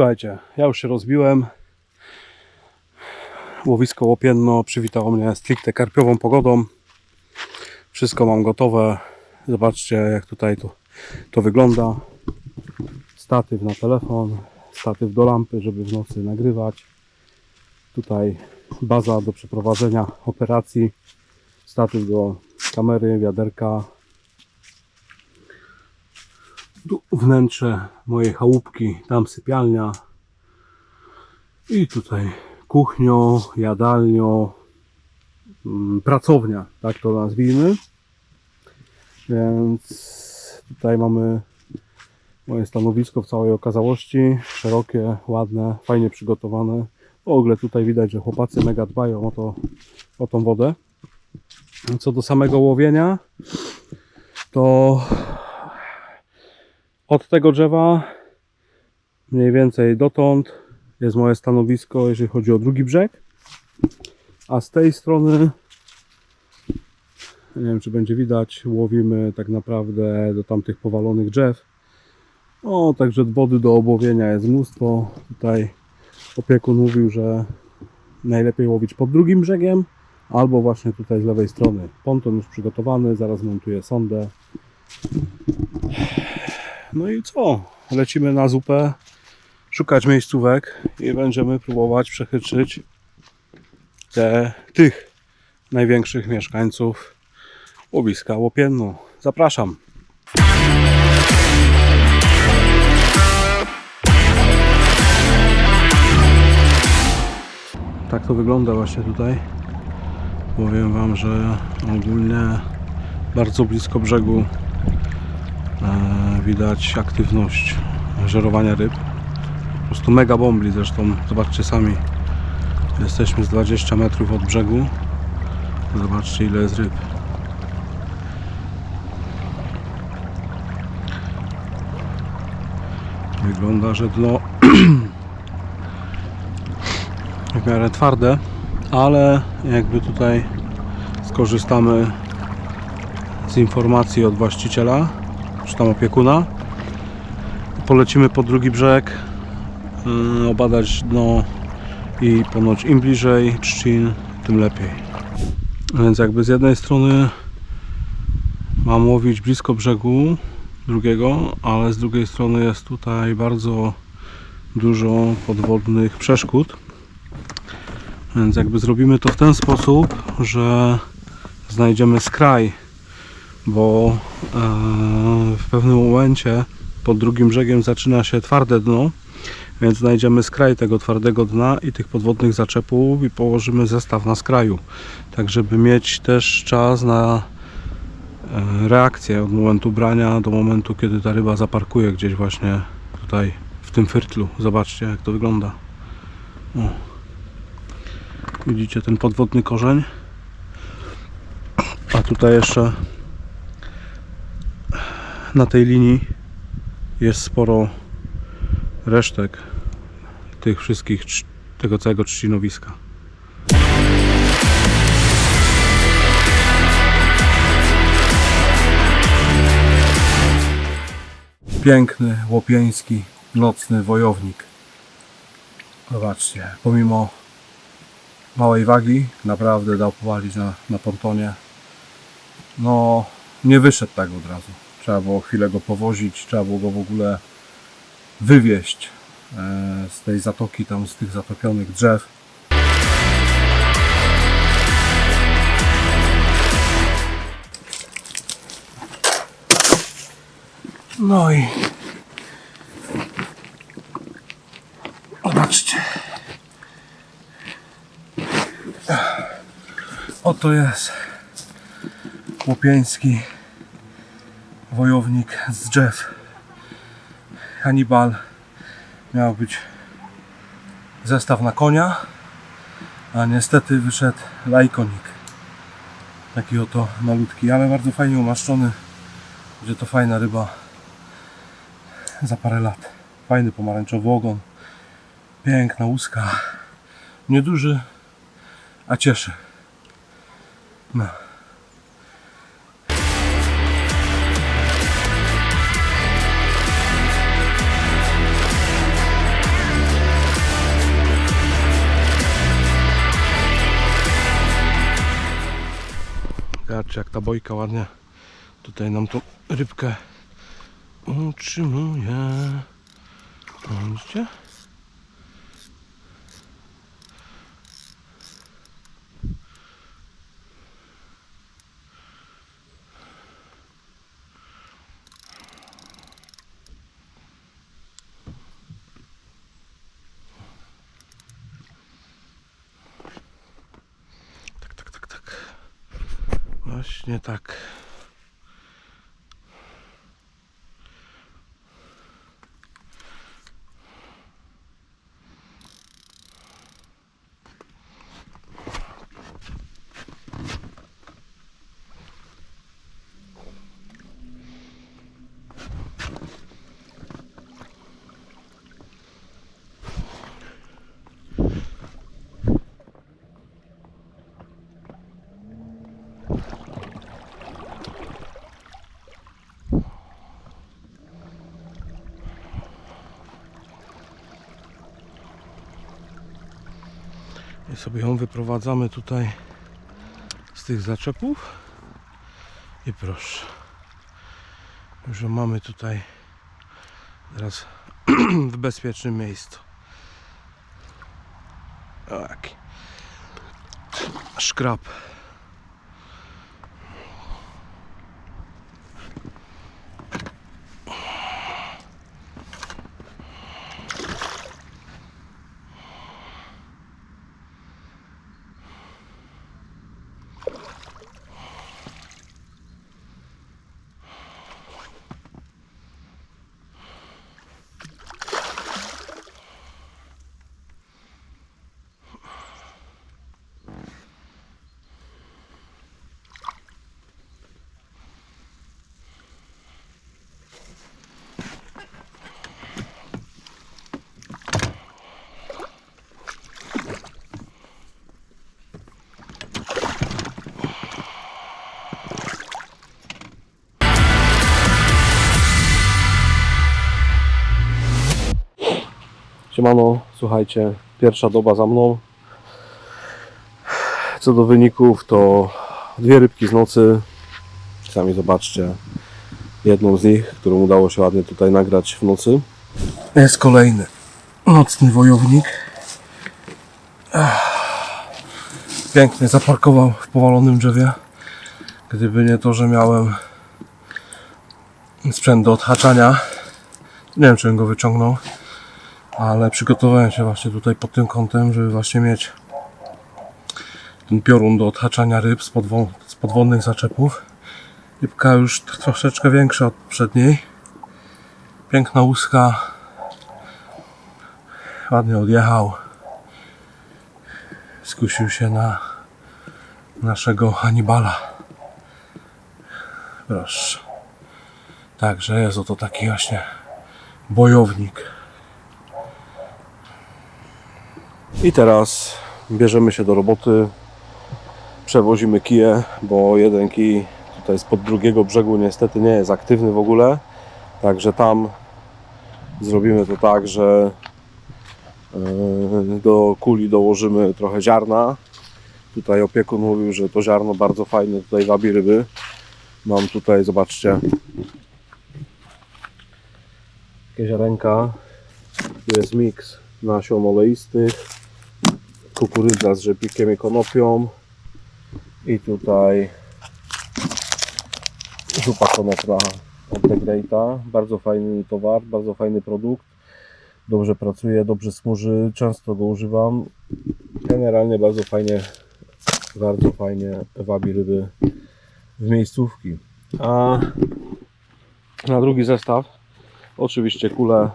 Słuchajcie, ja już się rozbiłem. Łowisko łopienno przywitało mnie stricte karpiową pogodą. Wszystko mam gotowe. Zobaczcie jak tutaj to, to wygląda. Statyw na telefon, statyw do lampy, żeby w nocy nagrywać. Tutaj baza do przeprowadzenia operacji. Statyw do kamery, wiaderka. Tu wnętrze mojej chałupki, tam sypialnia. I tutaj kuchnią, jadalnią, mm, pracownia, tak to nazwijmy. Więc tutaj mamy moje stanowisko w całej okazałości. Szerokie, ładne, fajnie przygotowane. W ogóle tutaj widać, że chłopacy mega dbają o, to, o tą wodę. Co do samego łowienia, to od tego drzewa mniej więcej dotąd jest moje stanowisko, jeżeli chodzi o drugi brzeg. A z tej strony, nie wiem czy będzie widać, łowimy tak naprawdę do tamtych powalonych drzew. O, także wody do obłowienia jest mnóstwo. Tutaj opiekun mówił, że najlepiej łowić pod drugim brzegiem, albo właśnie tutaj z lewej strony. Ponton już przygotowany, zaraz montuję sondę. No i co? Lecimy na zupę, szukać miejscówek i będziemy próbować przechytrzyć te, tych największych mieszkańców łowiska Łopienno. Zapraszam. Tak to wygląda właśnie tutaj. Powiem Wam, że ogólnie bardzo blisko brzegu e, widać aktywność żerowania ryb. Po prostu mega bombli zresztą, zobaczcie sami. Jesteśmy z 20 metrów od brzegu. Zobaczcie ile jest ryb. Wygląda, że dno w miarę twarde, ale jakby tutaj skorzystamy z informacji od właściciela, czy tam opiekuna. Polecimy po drugi brzeg, yy, obadać dno i ponoć im bliżej trzcin, tym lepiej. Więc jakby z jednej strony mam łowić blisko brzegu drugiego, ale z drugiej strony jest tutaj bardzo dużo podwodnych przeszkód. Więc jakby zrobimy to w ten sposób, że znajdziemy skraj, bo e, w pewnym momencie pod drugim brzegiem zaczyna się twarde dno, więc znajdziemy skraj tego twardego dna i tych podwodnych zaczepów i położymy zestaw na skraju, tak żeby mieć też czas na e, reakcję od momentu brania do momentu, kiedy ta ryba zaparkuje gdzieś właśnie tutaj w tym fyrtlu. Zobaczcie jak to wygląda. O. Widzicie ten podwodny korzeń? A tutaj jeszcze na tej linii jest sporo resztek tych wszystkich, tego całego trzcinowiska. Piękny, łopieński, nocny wojownik. Zobaczcie, pomimo małej wagi, naprawdę dał powalić na, na pontonie. No, nie wyszedł tak od razu. Trzeba było chwilę go powozić, trzeba było go w ogóle wywieźć e, z tej zatoki, tam z tych zatopionych drzew. No i zobaczcie. Oto jest łopieński wojownik z drzew. Hannibal miał być zestaw na konia, a niestety wyszedł lajkonik. Taki oto malutki, ale bardzo fajnie umaszczony. Będzie to fajna ryba za parę lat. Fajny pomarańczowy ogon. Piękna łuska. Nieduży, a cieszy. No. Zobaczcie jak ta bojka ładnie tutaj nam tą rybkę utrzymuje. Widzicie? Tak, tak, tak, tak. Właśnie tak. I sobie ją wyprowadzamy tutaj z tych zaczepów. I proszę. Już mamy tutaj teraz w bezpiecznym miejscu. Tak. Szkrab. Siemano, słuchajcie, pierwsza doba za mną. Co do wyników, to dwie rybki z nocy. Sami zobaczcie. Jedną z nich, którą udało się ładnie tutaj nagrać w nocy. Jest kolejny nocny wojownik. Pięknie zaparkował w powalonym drzewie. Gdyby nie to, że miałem sprzęt do odhaczania, nie wiem, czy bym go wyciągnął ale przygotowałem się właśnie tutaj pod tym kątem, żeby właśnie mieć ten piorun do odhaczania ryb z, podwo- z podwodnych zaczepów. Rybka już troszeczkę większa od poprzedniej. Piękna łuska. Ładnie odjechał. Skusił się na naszego Hannibala. Proszę. Także jest oto taki właśnie bojownik. I teraz bierzemy się do roboty. Przewozimy kije, bo jeden kij tutaj spod drugiego brzegu niestety nie jest aktywny w ogóle. Także tam zrobimy to tak, że yy, do kuli dołożymy trochę ziarna. Tutaj opiekun mówił, że to ziarno bardzo fajne tutaj wabi ryby. Mam tutaj, zobaczcie, takie ziarenka. Tu jest miks nasion oleistych kukurydza z rzepikiem i konopią i tutaj zupa konopna od. Bardzo fajny towar, bardzo fajny produkt. Dobrze pracuje, dobrze smuży, często go używam. Generalnie bardzo fajnie, bardzo fajnie wabi ryby w miejscówki. A na drugi zestaw oczywiście kule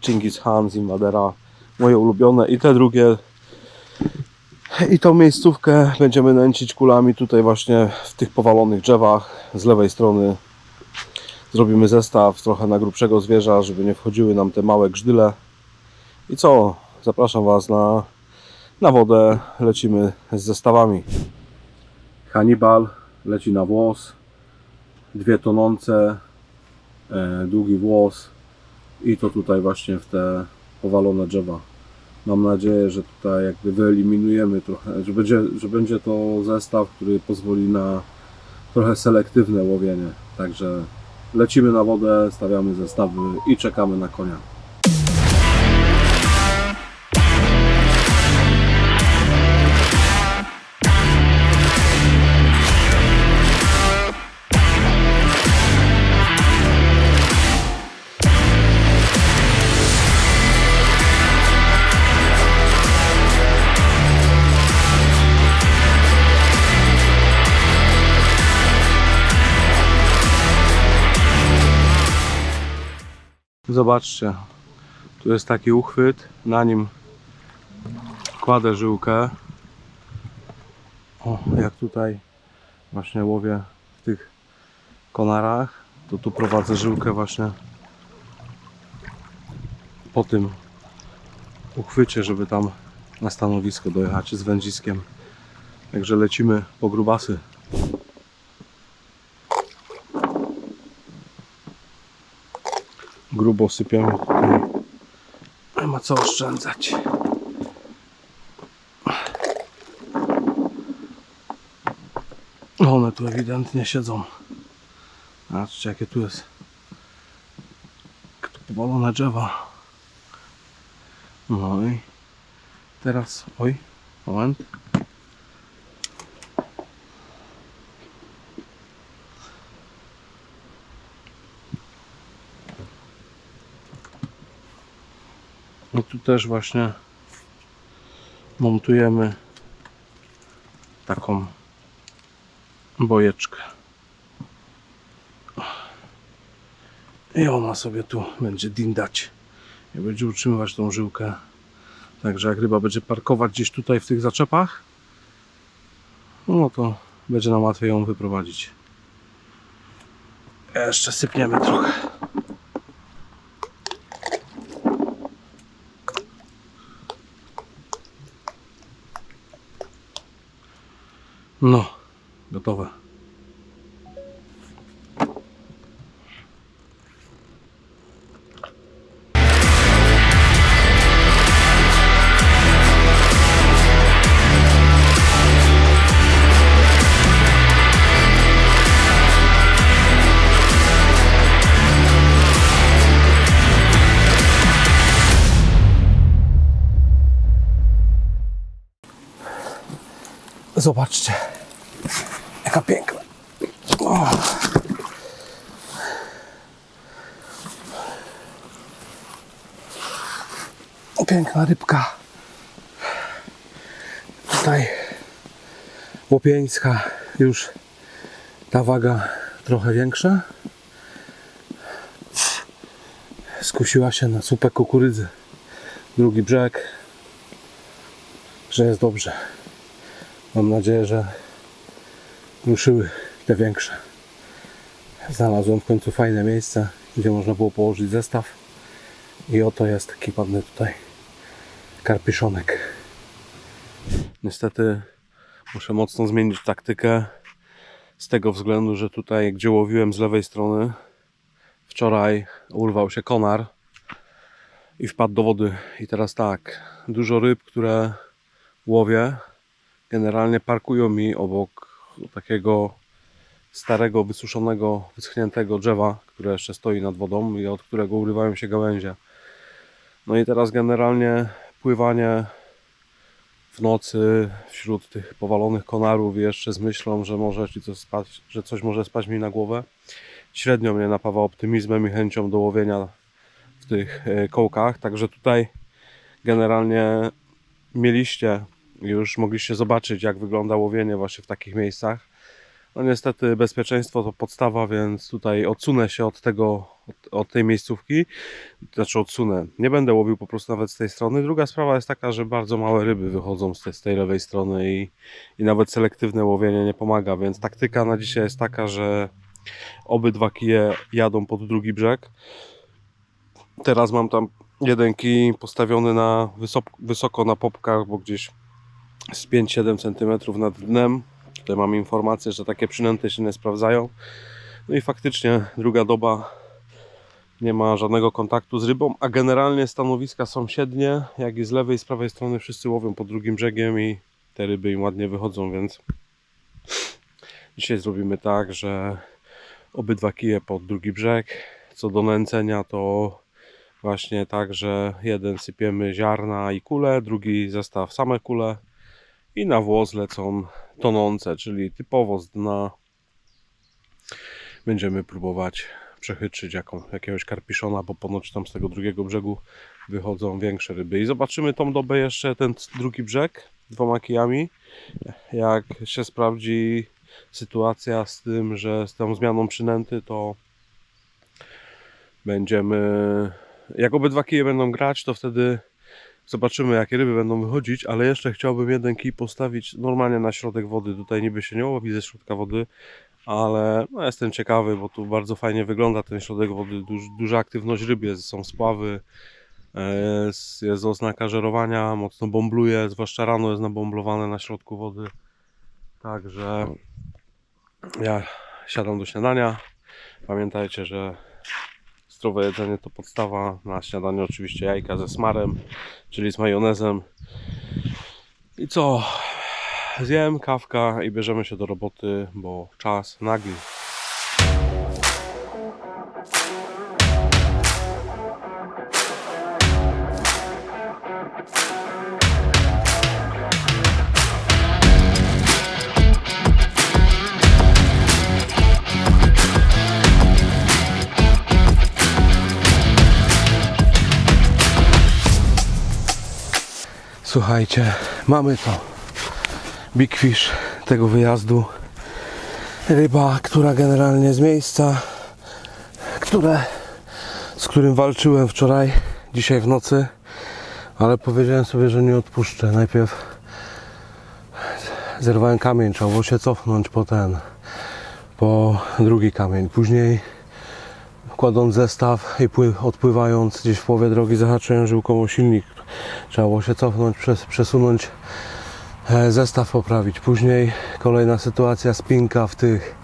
Chingis Khan z Invadera, moje ulubione i te drugie i tą miejscówkę będziemy nęcić kulami tutaj właśnie w tych powalonych drzewach z lewej strony. Zrobimy zestaw trochę na grubszego zwierza, żeby nie wchodziły nam te małe grzdyle. I co? Zapraszam Was na, na wodę. Lecimy z zestawami. Hannibal leci na włos. Dwie tonące, e, długi włos i to tutaj właśnie w te powalone drzewa. Mam nadzieję, że tutaj jakby wyeliminujemy trochę, że będzie, że będzie to zestaw, który pozwoli na trochę selektywne łowienie. Także lecimy na wodę, stawiamy zestawy i czekamy na konia. Zobaczcie, tu jest taki uchwyt, na nim kładę żyłkę. O, jak tutaj właśnie łowię w tych konarach, to tu prowadzę żyłkę właśnie po tym uchwycie, żeby tam na stanowisko dojechać z wędziskiem. Także lecimy po grubasy. Grubo tutaj. Nie ma co oszczędzać. One tu ewidentnie siedzą. Zobaczcie jakie tu jest powalone drzewa. No i teraz, oj, moment. I tu też właśnie montujemy taką bojeczkę. I ona sobie tu będzie dindać i będzie utrzymywać tą żyłkę. Także jak ryba będzie parkować gdzieś tutaj w tych zaczepach, no to będzie nam łatwiej ją wyprowadzić. Jeszcze sypniemy trochę. No, gotowe. Zobaczcie, jaka piękna. O. Piękna rybka. Tutaj łopieńska już ta waga trochę większa. Skusiła się na supę kukurydzy. Drugi brzeg. Że jest dobrze. Mam nadzieję, że ruszyły te większe. Znalazłem w końcu fajne miejsce, gdzie można było położyć zestaw. I oto jest taki ładny tutaj karpiszonek. Niestety muszę mocno zmienić taktykę. Z tego względu, że tutaj, gdzie łowiłem z lewej strony, wczoraj urwał się konar i wpadł do wody. I teraz tak, dużo ryb, które łowię, generalnie parkują mi obok takiego starego, wysuszonego, wyschniętego drzewa, które jeszcze stoi nad wodą i od którego urywają się gałęzie. No i teraz generalnie pływanie w nocy wśród tych powalonych konarów jeszcze z myślą, że może coś spać, że coś może spać mi na głowę. Średnio mnie napawa optymizmem i chęcią do łowienia w tych e, kołkach, także tutaj generalnie mieliście już mogliście zobaczyć, jak wygląda łowienie właśnie w takich miejscach. No niestety bezpieczeństwo to podstawa, więc tutaj odsunę się od tego, od, od tej miejscówki. Znaczy odsunę. Nie będę łowił po prostu nawet z tej strony. Druga sprawa jest taka, że bardzo małe ryby wychodzą z tej, z tej lewej strony i, i nawet selektywne łowienie nie pomaga, więc taktyka na dzisiaj jest taka, że obydwa kije jadą pod drugi brzeg. Teraz mam tam jeden kij postawiony na wysoko, wysoko na popkach, bo gdzieś z 5-7 cm nad dnem. Tutaj mamy informację, że takie przynęty się nie sprawdzają. No i faktycznie druga doba nie ma żadnego kontaktu z rybą, a generalnie stanowiska sąsiednie, jak i z lewej i z prawej strony wszyscy łowią pod drugim brzegiem i te ryby im ładnie wychodzą, więc Dzisiaj zrobimy tak, że obydwa kije pod drugi brzeg. Co do nęcenia to właśnie tak, że jeden sypiemy ziarna i kule, drugi zestaw same kule i na włos lecą tonące, czyli typowo z dna będziemy próbować przechytrzyć jaką, jakiegoś karpiszona, bo ponoć tam z tego drugiego brzegu wychodzą większe ryby. I zobaczymy tą dobę jeszcze ten drugi brzeg dwoma kijami, jak się sprawdzi sytuacja z tym, że z tą zmianą przynęty to będziemy jak obydwa kije będą grać, to wtedy zobaczymy jakie ryby będą wychodzić, ale jeszcze chciałbym jeden kij postawić normalnie na środek wody. Tutaj niby się nie łowi ze środka wody, ale no, jestem ciekawy, bo tu bardzo fajnie wygląda ten środek wody. Duż, duża aktywność ryb jest, są spławy, e, jest, jest oznaka żerowania, mocno bombluje, zwłaszcza rano jest nabomblowane na środku wody. Także ja siadam do śniadania. Pamiętajcie, że zdrowe jedzenie to podstawa. Na śniadanie oczywiście jajka ze smarem, czyli z majonezem. I co? Zjem kawka i bierzemy się do roboty, bo czas nagli. Słuchajcie, mamy to. Big Fish tego wyjazdu. Ryba, która generalnie z miejsca, które, z którym walczyłem wczoraj, dzisiaj w nocy, ale powiedziałem sobie, że nie odpuszczę. Najpierw zerwałem kamień, trzeba było się cofnąć po ten, po drugi kamień. Później kładąc zestaw i pły, odpływając gdzieś w połowie drogi zahaczyłem żyłką silnik. Trzeba było się cofnąć, przes, przesunąć e, zestaw poprawić. Później kolejna sytuacja, spinka w tych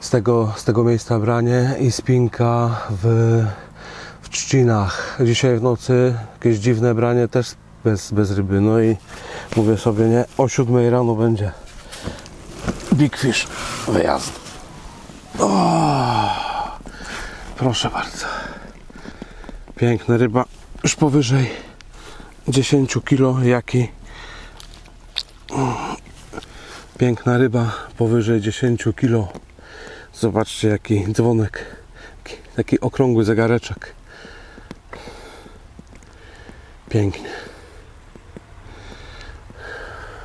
z tego, z tego miejsca branie i spinka w, w trzcinach. Dzisiaj w nocy jakieś dziwne branie też bez, bez ryby. No i mówię sobie, nie, o 7 rano będzie Big Fish wyjazd. Proszę bardzo. Piękna ryba, już powyżej 10 kg, jaki Piękna ryba powyżej 10 kg. Zobaczcie jaki dzwonek. Taki, taki okrągły zegareczek. Pięknie.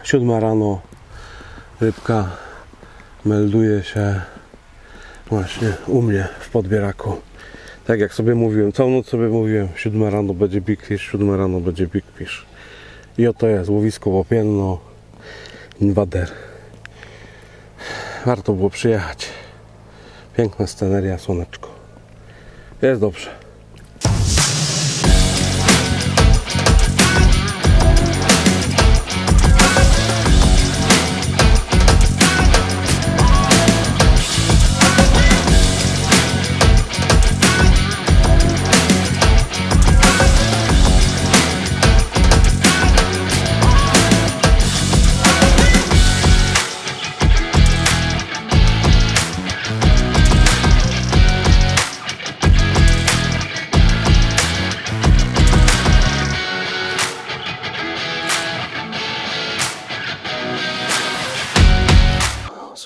Siódma rano. Rybka melduje się właśnie u mnie w podbieraku. Tak jak sobie mówiłem, całą noc sobie mówiłem, siódma rano będzie Big Fish, siódma rano będzie Big Fish. I oto jest łowisko łopienno, inwader. Warto było przyjechać. Piękna sceneria, słoneczko. Jest dobrze.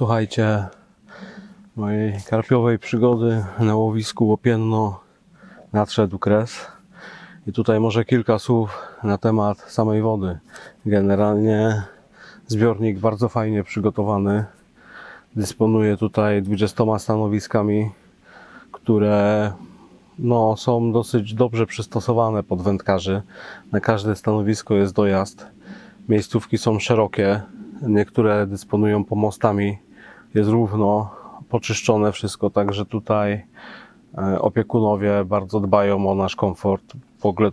Słuchajcie, mojej karpiowej przygody na łowisku Łopienno nadszedł kres. I tutaj może kilka słów na temat samej wody. Generalnie zbiornik bardzo fajnie przygotowany. Dysponuje tutaj 20 stanowiskami, które no, są dosyć dobrze przystosowane pod wędkarzy. Na każde stanowisko jest dojazd. Miejscówki są szerokie, niektóre dysponują pomostami. Jest równo poczyszczone wszystko, także tutaj e, opiekunowie bardzo dbają o nasz komfort. W ogóle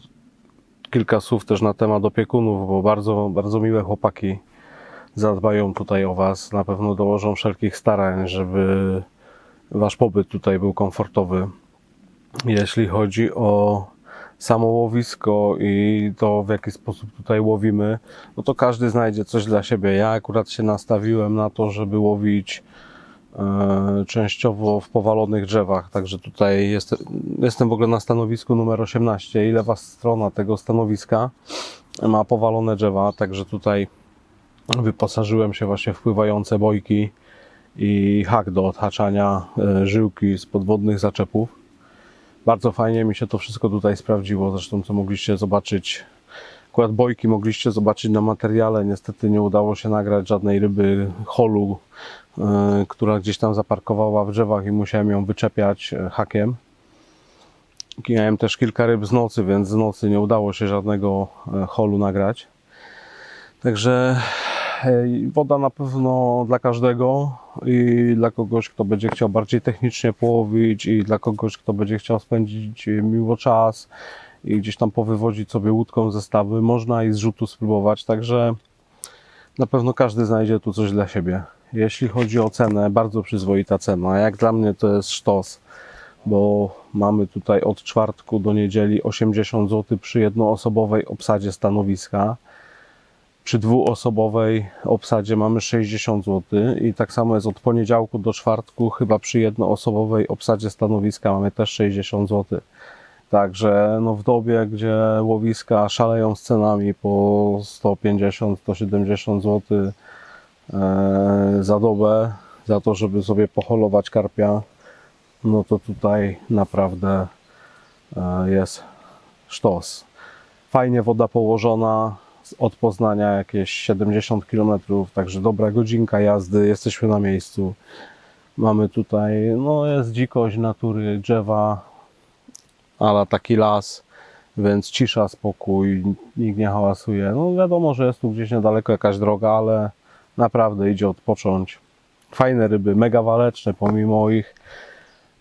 kilka słów też na temat opiekunów, bo bardzo, bardzo miłe chłopaki zadbają tutaj o Was. Na pewno dołożą wszelkich starań, żeby Wasz pobyt tutaj był komfortowy. Jeśli chodzi o samo łowisko i to w jaki sposób tutaj łowimy, no to każdy znajdzie coś dla siebie. Ja akurat się nastawiłem na to, żeby łowić e, częściowo w powalonych drzewach, także tutaj jest, jestem w ogóle na stanowisku numer 18 i lewa strona tego stanowiska ma powalone drzewa, także tutaj wyposażyłem się właśnie w pływające bojki i hak do odhaczania e, żyłki z podwodnych zaczepów. Bardzo fajnie mi się to wszystko tutaj sprawdziło, zresztą co mogliście zobaczyć Akurat bojki mogliście zobaczyć na materiale. Niestety nie udało się nagrać żadnej ryby holu, e, która gdzieś tam zaparkowała w drzewach i musiałem ją wyczepiać e, hakiem. Miałem też kilka ryb z nocy, więc z nocy nie udało się żadnego e, holu nagrać. Także woda na pewno dla każdego i dla kogoś, kto będzie chciał bardziej technicznie połowić i dla kogoś, kto będzie chciał spędzić miło czas i gdzieś tam powywodzić sobie łódką zestawy. Można i z spróbować, także na pewno każdy znajdzie tu coś dla siebie. Jeśli chodzi o cenę, bardzo przyzwoita cena. Jak dla mnie to jest sztos, bo mamy tutaj od czwartku do niedzieli 80 zł przy jednoosobowej obsadzie stanowiska. Przy dwuosobowej obsadzie mamy 60 zł i tak samo jest od poniedziałku do czwartku, chyba przy jednoosobowej obsadzie stanowiska mamy też 60 zł. Także no w dobie, gdzie łowiska szaleją z cenami po 150-170 zł e, za dobę, za to, żeby sobie poholować karpia, no to tutaj naprawdę e, jest sztos. Fajnie woda położona, od Poznania jakieś 70 km, także dobra godzinka jazdy, jesteśmy na miejscu. Mamy tutaj, no jest dzikość natury, drzewa, ale taki las, więc cisza, spokój, nikt nie hałasuje. No wiadomo, że jest tu gdzieś niedaleko jakaś droga, ale naprawdę idzie odpocząć. Fajne ryby, mega waleczne, pomimo ich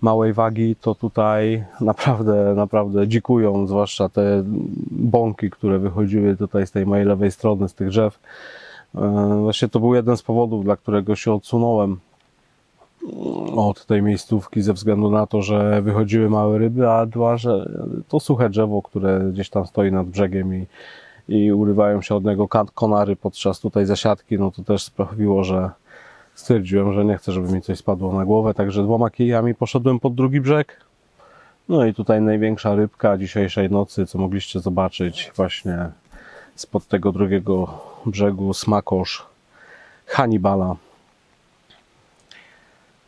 małej wagi, to tutaj naprawdę, naprawdę dzikują, zwłaszcza te bąki, które wychodziły tutaj z tej mojej lewej strony, z tych drzew. E, Właśnie to był jeden z powodów, dla którego się odsunąłem od tej miejscówki ze względu na to, że wychodziły małe ryby, a dwa, że to suche drzewo, które gdzieś tam stoi nad brzegiem i, i urywają się od niego konary podczas tutaj zasiadki, no to też sprawiło, że stwierdziłem, że nie chcę, żeby mi coś spadło na głowę, także dwoma kijami poszedłem pod drugi brzeg. No i tutaj największa rybka dzisiejszej nocy, co mogliście zobaczyć właśnie spod tego drugiego brzegu, smakosz Hannibala.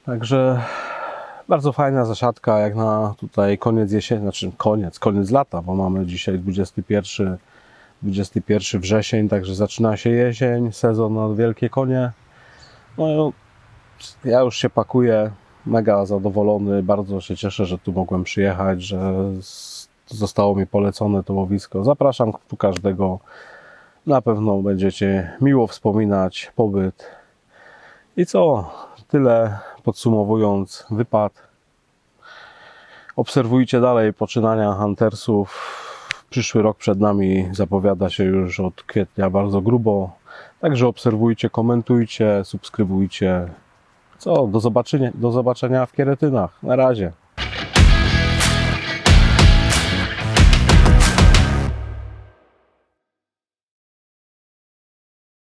Także bardzo fajna zasiadka, jak na tutaj koniec jesieni, znaczy koniec, koniec lata, bo mamy dzisiaj 21, 21 wrzesień, także zaczyna się jesień, sezon na wielkie konie. No ja już się pakuję, mega zadowolony, bardzo się cieszę, że tu mogłem przyjechać, że zostało mi polecone to łowisko. Zapraszam tu każdego, na pewno będziecie miło wspominać pobyt. I co? Tyle podsumowując wypad. Obserwujcie dalej poczynania Huntersów. Przyszły rok przed nami zapowiada się już od kwietnia bardzo grubo. Także obserwujcie, komentujcie, subskrybujcie. Co? Do zobaczenia, do zobaczenia w Kieretynach. Na razie.